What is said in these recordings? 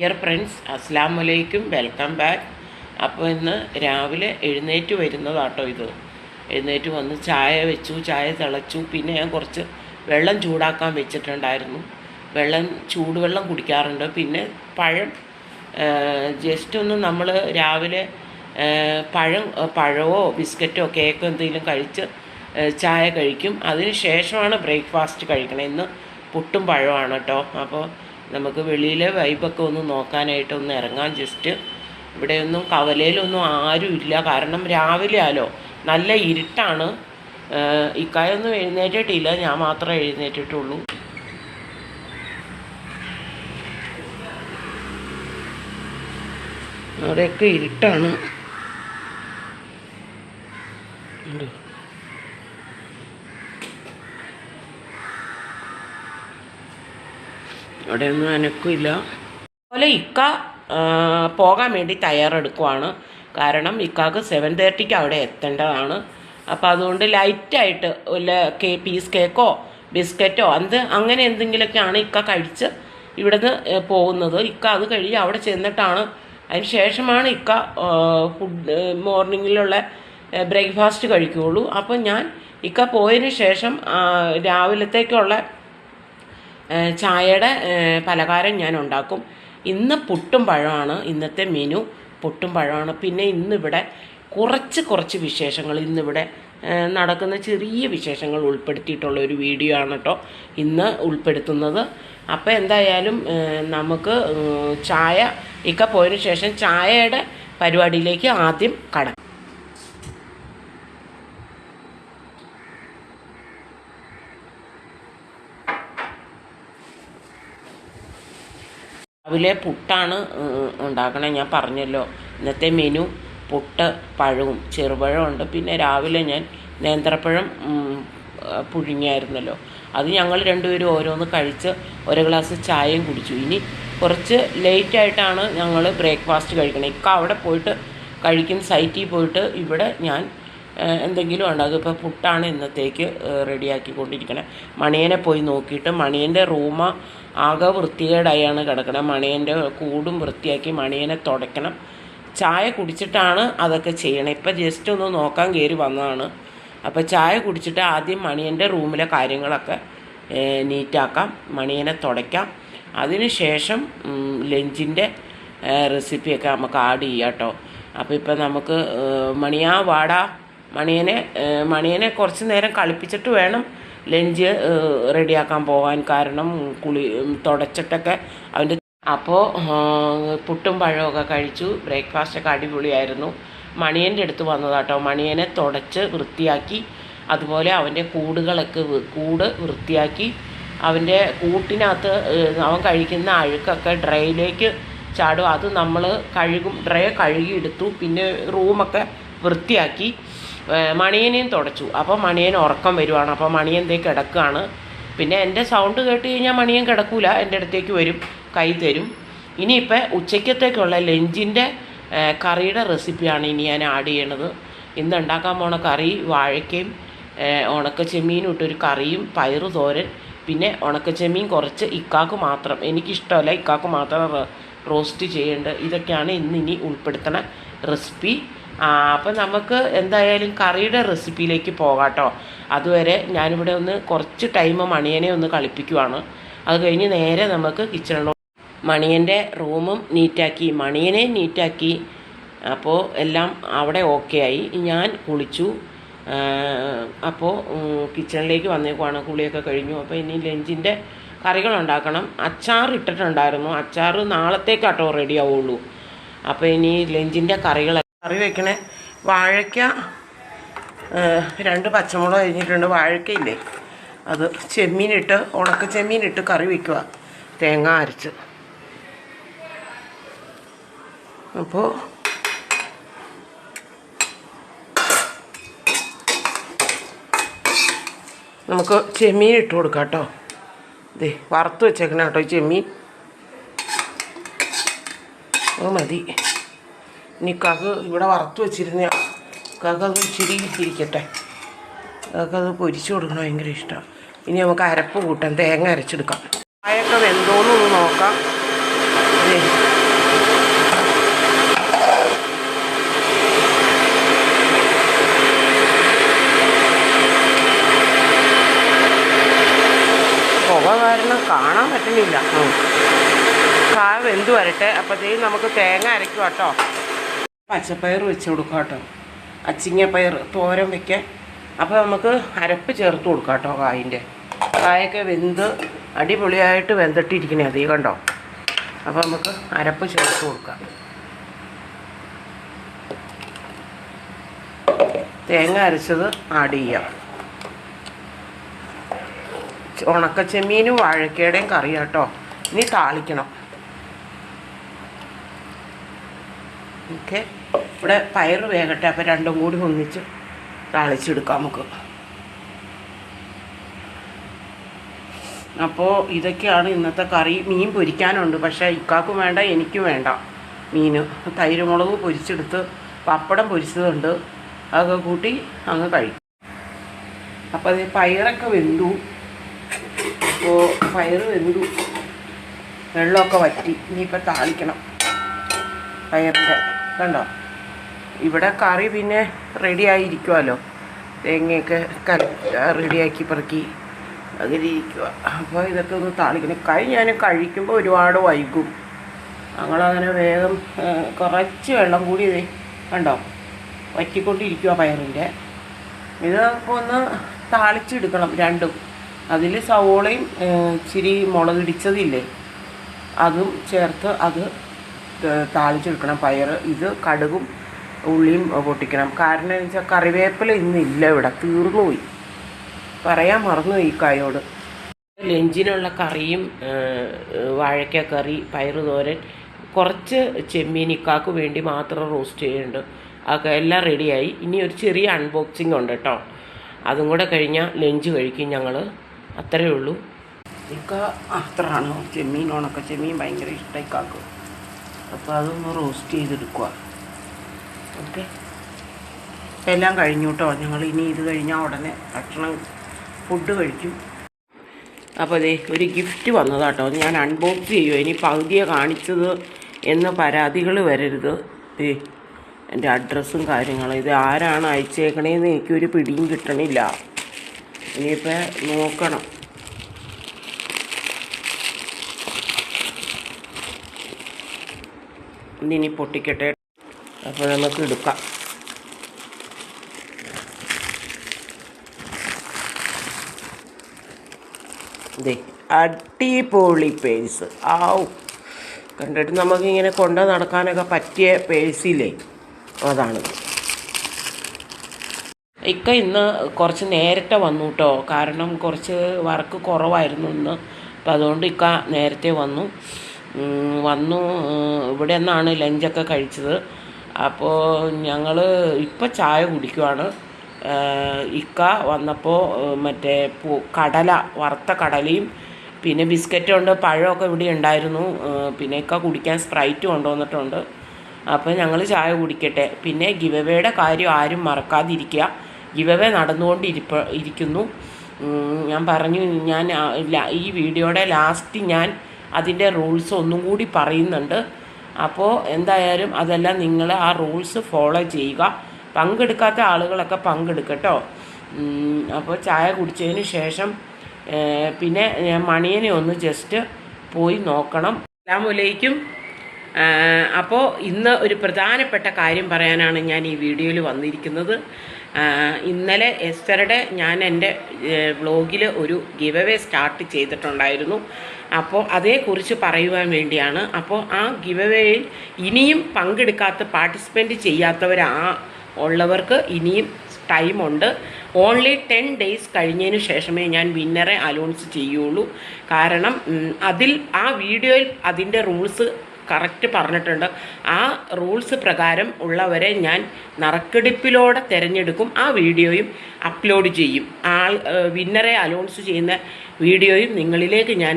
Dear friends അസ്സാം വലൈക്കും welcome back അപ്പോൾ ഇന്ന് രാവിലെ എഴുന്നേറ്റ് വരുന്നതാട്ടോ ഇത്. എഴുന്നേറ്റ് വന്ന് ചായ വെച്ചു ചായ തിളച്ചു. പിന്നെ ഞാൻ കുറച്ച് വെള്ളം ചൂടാക്കാൻ വെച്ചിട്ടുണ്ടായിരുന്നു. വെള്ളം ചൂടുവെള്ളം കുടിക്കാറുണ്ട്. പിന്നെ പഴം ജസ്റ്റ് ഒന്ന് നമ്മൾ രാവിലെ പഴം പഴമോ ബിസ്ക്കറ്റോ കേക്കോ എന്തെങ്കിലും കഴിച്ച് ചായ കഴിക്കും. അതിന് ശേഷമാണ് ബ്രേക്ക്ഫാസ്റ്റ് കഴിക്കണം. ഇന്ന് പുട്ടും പഴമാണ് കേട്ടോ. അപ്പോൾ നമുക്ക് വെളിയിലെ വൈബൊക്കെ ഒന്ന് നോക്കാനായിട്ട് ഒന്ന് ഇറങ്ങാൻ ജസ്റ്റ് ഇവിടെയൊന്നും കവലയിലൊന്നും ആരും ഇല്ല. കാരണം രാവിലെ ആലോ നല്ല ഇരുട്ടാണ്. ഇക്കായൊന്നും എഴുന്നേറ്റിട്ടില്ല. ഞാൻ മാത്രമേ എഴുന്നേറ്റിട്ടുള്ളൂ. അവിടെയൊക്കെ ഇരുട്ടാണ്. ഉണ്ട്. അവിടെയൊന്നും അനക്കില്ല. അതുപോലെ ഇക്ക പോകാൻ വേണ്ടി തയ്യാറെടുക്കുവാണ്. കാരണം ഇക്കാക്ക് സെവൻ തേർട്ടിക്ക് അവിടെ എത്തേണ്ടതാണ്. അപ്പോൾ അതുകൊണ്ട് ലൈറ്റായിട്ട് വല്ല കേ പീസ് കേക്കോ ബിസ്ക്കറ്റോ അത് അങ്ങനെ എന്തെങ്കിലുമൊക്കെയാണ് ഇക്ക കഴിച്ച് ഇവിടുന്ന് പോകുന്നത്. ഇക്ക അത് കഴിഞ്ഞ് അവിടെ ചെന്നിട്ടാണ്. അതിന് ശേഷമാണ് ഇക്ക ഫുഡ് മോർണിംഗിലുള്ള ബ്രേക്ക്ഫാസ്റ്റ് കഴിക്കുകയുള്ളൂ. അപ്പോൾ ഞാൻ ഇക്ക പോയതിന് ശേഷം രാവിലത്തേക്കുള്ള ചായയുടെ പലഹാരം ഞാൻ ഉണ്ടാക്കും. ഇന്ന് പുട്ടും പഴമാണ് ഇന്നത്തെ മെനു പുട്ടും പഴമാണ്. പിന്നെ ഇന്നിവിടെ കുറച്ച് കുറച്ച് വിശേഷങ്ങൾ ഇന്നിവിടെ നടക്കുന്ന ചെറിയ വിശേഷങ്ങൾ ഉൾപ്പെടുത്തിയിട്ടുള്ള ഒരു വീഡിയോ ആണ് കേട്ടോ ഇന്ന് ഉൾപ്പെടുത്തുന്നത്. അപ്പോൾ എന്തായാലും നമുക്ക് ചായ ഇക്ക പോയതിനു ശേഷം ചായയുടെ പരിപാടിയിലേക്ക് ആദ്യം കടക്കാം രാവിലെ പുട്ടാണ് ഉണ്ടാക്കണേ. ഞാൻ പറഞ്ഞല്ലോ ഇന്നത്തെ മെനു പുട്ട് പഴവും ചെറുപഴവും ഉണ്ട്. പിന്നെ രാവിലെ ഞാൻ നേന്ത്രപ്പഴം പുഴുങ്ങിയായിരുന്നല്ലോ. അത് ഞങ്ങൾ രണ്ടുപേരും ഓരോന്ന് കഴിച്ച് ഒരു ഗ്ലാസ് ചായയും കുടിച്ചു. ഇനി കുറച്ച് ലേറ്റായിട്ടാണ് ഞങ്ങൾ ബ്രേക്ക്ഫാസ്റ്റ് കഴിക്കണേ. ഇക്ക അവിടെ പോയിട്ട് കഴിക്കും സൈറ്റിൽ പോയിട്ട് ഇവിടെ ഞാൻ എന്തെങ്കിലും ഉണ്ടാകും ഇപ്പോൾ പുട്ടാണ് ഇന്നത്തേക്ക് റെഡിയാക്കിക്കൊണ്ടിരിക്കണേ മണിയനെ പോയി നോക്കിയിട്ട് മണിയന്റെ റൂമ ആകെ വൃത്തികേടായാണ് കിടക്കണം മണിയന്റെ കൂടും വൃത്തിയാക്കി മണിയനെ തുടയ്ക്കണം. ചായ കുടിച്ചിട്ടാണ് അതൊക്കെ ചെയ്യണം ഇപ്പം ജസ്റ്റ് ഒന്ന് നോക്കാൻ കയറി വന്നതാണ്. അപ്പോൾ ചായ കുടിച്ചിട്ട് ആദ്യം മണിയന്റെ റൂമിലെ കാര്യങ്ങളൊക്കെ നീറ്റാക്കാം. മണിയനെ തുടയ്ക്കാം. അതിനുശേഷം ലഞ്ചിന്റെ റെസിപ്പിയൊക്കെ നമുക്ക് ആഡ് ചെയ്യാം കേട്ടോ അപ്പോൾ ഇപ്പം നമുക്ക് മണിയാ വാടാ. മണിയനെ മണിയനെ കുറച്ച് നേരം കളിപ്പിച്ചിട്ട് വേണം. ലഞ്ച് റെഡിയാക്കാൻ പോകാൻ കാരണം കുളി തുടച്ചിട്ടൊക്കെ അവന്റെ അപ്പോൾ പുട്ടും പഴമൊക്കെ കഴിച്ചു. ബ്രേക്ക്ഫാസ്റ്റൊക്കെ അടിപൊളിയായിരുന്നു. മണിയന്റെ അടുത്ത് വന്നതാട്ടോ. മണിയനെ തുടച്ച് വൃത്തിയാക്കി അതുപോലെ അവന്റെ കൂടുകളൊക്കെ കൂട് വൃത്തിയാക്കി അവന്റെ കൂട്ടിനകത്ത് അവൻ കഴിക്കുന്ന അഴുക്കൊക്കെ ഡ്രൈയിലേക്ക് ചാടും. അത് നമ്മൾ കഴുകും ഡ്രൈ കഴുകിയെടുത്തു. പിന്നെ റൂമൊക്കെ വൃത്തിയാക്കി. മണിയനെയും തുടച്ചു. അപ്പോൾ മണിയൻ ഉറക്കം വരുവാണ്. അപ്പോൾ മണിയൻ ദേ കിടക്കുകയാണ് പിന്നെ എന്റെ സൗണ്ട് കേട്ട് കഴിഞ്ഞാൽ മണിയൻ കിടക്കൂല. എന്റെ അടുത്തേക്ക് വരും. കൈ തരും. ഇനിയിപ്പോൾ ഉച്ചയ്ക്കത്തേക്കുള്ള ലഞ്ചിന്റെ കറിയുടെ റെസിപ്പിയാണ് ഇനി ഞാൻ ആഡ് ചെയ്യണത്. ഇന്ന് ഉണ്ടാക്കാൻ പോണ കറി വാഴയ്ക്കയും ഉണക്ക ചെമ്മീനും ഇട്ടൊരു കറിയും പയറ് തോരൻ പിന്നെ ഉണക്ക ചെമ്മീൻ കുറച്ച് ഇക്കാക്ക് മാത്രം. എനിക്കിഷ്ടമല്ല ഇക്കാക്ക് മാത്രം റോസ്റ്റ് ചെയ്യേണ്ടത്. ഇതൊക്കെയാണ് ഇന്ന് ഇനി ഉൾപ്പെടുത്തണ റെസിപ്പി അപ്പം നമുക്ക് എന്തായാലും കറിയുടെ റെസിപ്പിയിലേക്ക് പോകാട്ടോ. കേട്ടോ അതുവരെ ഞാനിവിടെ ഒന്ന് കുറച്ച് ടൈം മണിയനെ ഒന്ന് കളിപ്പിക്കുവാണ്. അത് കഴിഞ്ഞ് നേരെ നമുക്ക് കിച്ചണിലോ മണിയന്റെ റൂമും നീറ്റാക്കി മണിയനെ നീറ്റാക്കി അപ്പോൾ എല്ലാം അവിടെ ഓക്കെ ആയി. ഞാൻ കുളിച്ചു. അപ്പോൾ കിച്ചണിലേക്ക് വന്നേക്കുവാണ്. കുളിയൊക്കെ കഴിഞ്ഞു. അപ്പോൾ ഇനി ലഞ്ചിന്റെ കറികൾ ഉണ്ടാക്കണം. അച്ചാർ ഇട്ടിട്ടുണ്ടായിരുന്നു. അച്ചാർ നാളത്തേക്കാട്ടോ റെഡി ആവുള്ളൂ. അപ്പോൾ ഇനി ലഞ്ചിന്റെ കറികൾ കറി വെക്കണേ. വാഴയ്ക്ക രണ്ട് പച്ചമുളക് കഴിഞ്ഞിട്ടുണ്ട് വാഴയ്ക്കയില്ലേ? അത് ചെമ്മീനിട്ട് ഉണക്ക ചെമ്മീനിട്ട് കറി വെക്കുക. തേങ്ങ അരച്ച്. അപ്പോൾ നമുക്ക് ചെമ്മീൻ ഇട്ട് കൊടുക്കാം കേട്ടോ. ദേ വറുത്ത് വെച്ചേക്കണേ കേട്ടോ ചെമ്മീൻ. അത് മതി. ഇനി ഇവിടെ വറുത്ത് വെച്ചിരുന്ന കകത് ഇച്ചിരി ഇരിക്കട്ടെ കകത് പൊരിച്ചു കൊടുക്കണം ഭയങ്കര ഇഷ്ടമാണ് ഇനി നമുക്ക് അരപ്പ് കൂട്ടാം. തേങ്ങ അരച്ചെടുക്കാം. ചായയൊക്കെ വെന്തോന്ന് ഒന്ന് നോക്കാം. പുക കാരണം കാണാൻ പറ്റുന്നില്ല. കായ വെന്ത് വരട്ടെ. അപ്പോഴത്തേക്കും നമുക്ക് തേങ്ങ അരയ്ക്കുക കേട്ടോ പച്ചപ്പയർ വെച്ച് കൊടുക്കാം കേട്ടോ. അച്ചിങ്ങ പയർ തോരൻ വെക്കാൻ. അപ്പോൾ നമുക്ക് അരപ്പ് ചേർത്ത് കൊടുക്കാം കേട്ടോ കായിന്റെ. കായൊക്കെ വെന്ത് അടിപൊളിയായിട്ട് വെന്തിട്ടിരിക്കണേ അതീ കണ്ടോ? അപ്പോൾ നമുക്ക് അരപ്പ് ചേർത്ത് കൊടുക്കാം. തേങ്ങ അരച്ചത് ആഡ് ചെയ്യാം. ഉണക്കച്ചെമ്മീനും വാഴക്കയുടെയും കറി കേട്ടോ. ഇനി താളിക്കണം. ഓക്കെ. ഇവിടെ പയർ വേകട്ടെ അപ്പോൾ രണ്ടും കൂടി ഒന്നിച്ച് താളിച്ചെടുക്കാം നമുക്ക്. അപ്പോൾ ഇതൊക്കെയാണ് ഇന്നത്തെ കറി. മീൻ പൊരിക്കാനുണ്ട് പക്ഷേ ഇക്കാക്കും വേണ്ട എനിക്കും വേണ്ട മീൻ തൈര് മുളക് പൊരിച്ചെടുത്ത് പപ്പടം പൊരിച്ചതുണ്ട്. അതൊക്കെ കൂട്ടി അങ്ങ് കഴിക്കും അപ്പോൾ അത് പയറൊക്കെ വെന്തു. അപ്പോൾ പയർ വെന്തു. വെള്ളമൊക്കെ വറ്റി. ഇനിയിപ്പോൾ താളിക്കണം പയറിന്റെ. കണ്ടോ? ഇവിടെ കറി പിന്നെ റെഡി ആയിരിക്കുമല്ലോ തേങ്ങയൊക്കെ കല റെഡിയാക്കി പെറുക്കി അങ്ങനെ ഇരിക്കുക അപ്പോൾ ഇതൊക്കെ ഒന്ന് താളിക്കണം. കൈ ഞാൻ കഴിക്കുമ്പോൾ ഒരുപാട് വൈകും. ഞങ്ങളങ്ങനെ വേഗം കുറച്ച് വെള്ളം കൂടി ദേ കണ്ടോ? വറ്റിക്കൊണ്ടിരിക്കുക പയറിന്റെ. ഇത് ഇപ്പോൾ ഒന്ന് താളിച്ചെടുക്കണം രണ്ടും. അതിൽ സവോളയും ഇച്ചിരി മുളകിടിച്ചതില്ലേ അതും ചേർത്ത് അത് താളിച്ചെടുക്കണം പയർ ഇത് കടുകും ഉള്ളിയും പൊട്ടിക്കണം. കാരണം എന്ന് വെച്ചാൽ കറിവേപ്പില ഇന്നില്ല ഇവിടെ. തീർന്നുപോയി പറയാൻ മറന്നു ഈ കായോട്. ലഞ്ചിനുള്ള കറിയും വാഴക്ക കറി പയറ് തോരൻ കുറച്ച് ചെമ്മീനിക്കാക്ക് വേണ്ടി മാത്രം റോസ്റ്റ് ചെയ്യുന്നുണ്ട്. അതൊക്കെ എല്ലാം റെഡിയായി. ഇനി ഒരു ചെറിയ അൺബോക്സിംഗ് ഉണ്ട് കേട്ടോ. അതും കൂടെ കഴിഞ്ഞാൽ ലഞ്ച് കഴിക്കും ഞങ്ങൾ അത്രയേ ഉള്ളൂ. ഇക്ക അത്രയാണ്. ചെമ്മീൻ ഉണക്ക ചെമ്മീൻ ഭയങ്കര ഇഷ്ടം ഇക്കാക്ക്. അപ്പോൾ അതൊന്ന് റോസ്റ്റ് ചെയ്തെടുക്കുക ഓക്കെ. എല്ലാം കഴിഞ്ഞു കേട്ടോ ഞങ്ങൾ ഇനി ഇത് കഴിഞ്ഞാൽ ഉടനെ ഭക്ഷണം ഫുഡ് കഴിക്കും. അപ്പോൾ അതെ ഒരു ഗിഫ്റ്റ് വന്നതാട്ടോ ഞാൻ അൺബോക്സ് ചെയ്യുമോ ഇനി പകുതിയെ കാണിച്ചത് എന്ന് പരാതികൾ വരരുത്. ഏ എന്റെ അഡ്രസ്സും കാര്യങ്ങളും. ഇത് ആരാണ് അയച്ചേക്കണേന്ന് എനിക്കൊരു പിടിയും കിട്ടണില്ല. ഇനിയിപ്പോൾ നോക്കണം. ഇനി പൊട്ടിക്കട്ടെ. അപ്പോൾ നമുക്ക് എടുക്കാം. അടിപൊളി പേഴ്സ് ആവും കണ്ടിട്ട് നമുക്കിങ്ങനെ കൊണ്ട് നടക്കാനൊക്കെ പറ്റിയ പേഴ്സില്ലേ? അതാണ്. ഇക്ക ഇന്ന് കുറച്ച് നേരത്തെ വന്നു കേട്ടോ കാരണം കുറച്ച് വർക്ക് കുറവായിരുന്നു ഇന്ന്. അപ്പം അതുകൊണ്ട് ഇക്ക നേരത്തെ വന്നു. വന്നു ഇവിടെ നിന്നാണ് ലഞ്ചൊക്കെ കഴിച്ചത്. അപ്പോൾ ഞങ്ങൾ ഇപ്പം ചായ കുടിക്കുവാണ്. ഇക്ക വന്നപ്പോൾ മറ്റേ കടല വറുത്ത കടലയും പിന്നെ ബിസ്ക്കറ്റും ഉണ്ട് പഴമൊക്കെ ഇവിടെ ഉണ്ടായിരുന്നു. പിന്നെ ഇക്ക കുടിക്കാൻ സ്പ്രൈറ്റ് കൊണ്ടുവന്നിട്ടുണ്ട്. അപ്പോൾ ഞങ്ങൾ ചായ കുടിക്കട്ടെ. പിന്നെ ഗിവവേയുടെ കാര്യം ആരും മറക്കാതിരിക്കുക. ഗിവവേ നടന്നുകൊണ്ടിരിപ്പ ഇരിക്കുന്നു. ഞാൻ പറഞ്ഞു ഞാൻ ഈ വീഡിയോയുടെ ലാസ്റ്റ് ഞാൻ അതിന്റെ റൂൾസ് ഒന്നും കൂടി പറയുന്നുണ്ട്. അപ്പോൾ എന്തായാലും അതെല്ലാം നിങ്ങൾ ആ റൂൾസ് ഫോളോ ചെയ്യുക. പങ്കെടുക്കാത്ത ആളുകളൊക്കെ പങ്കെടുക്കട്ടോ. അപ്പോൾ ചായ കുടിച്ചതിന് ശേഷം പിന്നെ ഞാൻ മണിയനെ ഒന്ന് ജസ്റ്റ് പോയി നോക്കണം. അസ്സാമലൈക്കും അപ്പോൾ ഇന്ന് ഒരു പ്രധാനപ്പെട്ട കാര്യം പറയാനാണ് ഞാൻ ഈ വീഡിയോയിൽ വന്നിരിക്കുന്നത്. ഇന്നലെ എസ്റ്ററുടെ ഞാൻ എന്റെ വ്ളോഗിൽ ഒരു ഗിവ് അവേ സ്റ്റാർട്ട് ചെയ്തിട്ടുണ്ടായിരുന്നു. അപ്പോൾ അതേക്കുറിച്ച് പറയുവാൻ വേണ്ടിയാണ്. അപ്പോൾ ആ ഗിവ് അവേയിൽ ഇനിയും പങ്കെടുക്കാത്ത പാർട്ടിസിപ്പന്റ് ചെയ്യാത്തവരാ ഉള്ളവർക്ക് ഇനിയും ടൈമുണ്ട്. ഓൺലി ടെൻ ഡേയ്സ് കഴിഞ്ഞതിന് ശേഷമേ ഞാൻ വിന്നറെ അലോൺസ് ചെയ്യുള്ളൂ. കാരണം അതിൽ ആ വീഡിയോയിൽ അതിന്റെ റൂൾസ് കറക്റ്റ് പറഞ്ഞിട്ടുണ്ട്. ആ റൂൾസ് പ്രകാരം ഉള്ളവരെ ഞാൻ നറുക്കെടുപ്പിലൂടെ തിരഞ്ഞെടുക്കും ആ വീഡിയോയും അപ്ലോഡ് ചെയ്യും. ആൾ വിന്നറെ അനൗൺസ് ചെയ്യുന്ന വീഡിയോയും നിങ്ങളിലേക്ക് ഞാൻ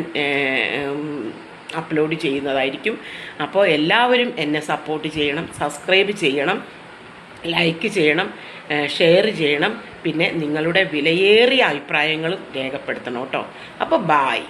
അപ്ലോഡ് ചെയ്യുന്നതായിരിക്കും. അപ്പോൾ എല്ലാവരും എന്നെ സപ്പോർട്ട് ചെയ്യണം സബ്സ്ക്രൈബ് ചെയ്യണം ലൈക്ക് ചെയ്യണം ഷെയർ ചെയ്യണം. പിന്നെ നിങ്ങളുടെ വിലയേറിയ അഭിപ്രായങ്ങളും രേഖപ്പെടുത്തണം കേട്ടോ. അപ്പോൾ ബായ്.